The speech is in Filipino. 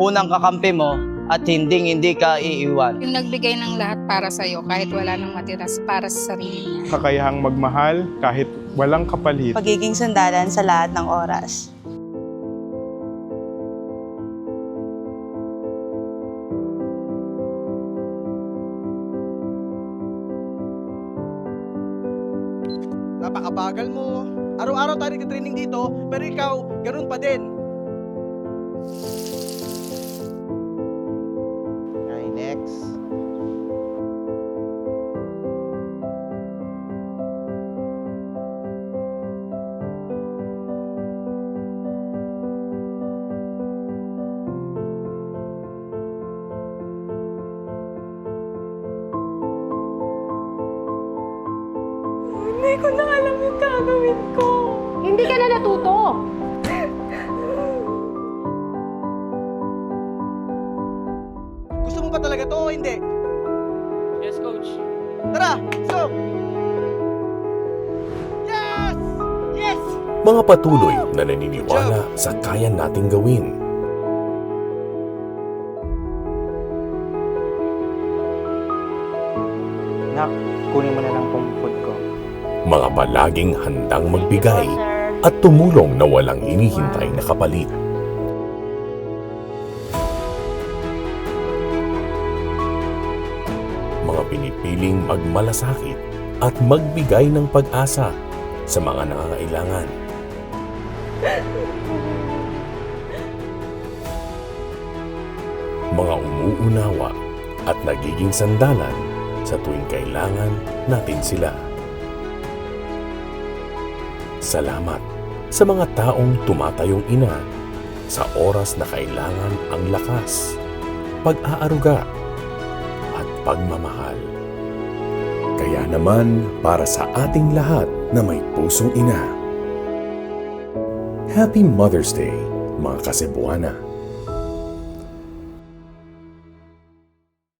unang kakampi mo at hindi hindi ka iiwan. Yung nagbigay ng lahat para sa'yo kahit wala nang matira para sa sarili niya. kakayahang magmahal kahit walang kapalit. Pagiging sandalan sa lahat ng oras. Napakabagal mo. Araw-araw tayo nag-training dito, pero ikaw, ganun pa din. Next. Hindi ko na alam yung gagawin ko. Ba talaga to o hindi? Yes, coach. Tara, so! Yes! Yes! Mga patuloy na naniniwala sa kaya nating gawin. Nak, kunin mo na lang pong food ko. Mga palaging handang magbigay at tumulong na walang hinihintay na kapalit. Mga pinipiling magmalasakit at magbigay ng pag-asa sa mga nangangailangan. Mga umuunawa at nagiging sandalan sa tuwing kailangan natin sila. Salamat sa mga taong tumatayong ina sa oras na kailangan ang lakas, pag-aaruga pagmamahal. Kaya naman para sa ating lahat na may pusong ina. Happy Mother's Day, mga Kasebuana.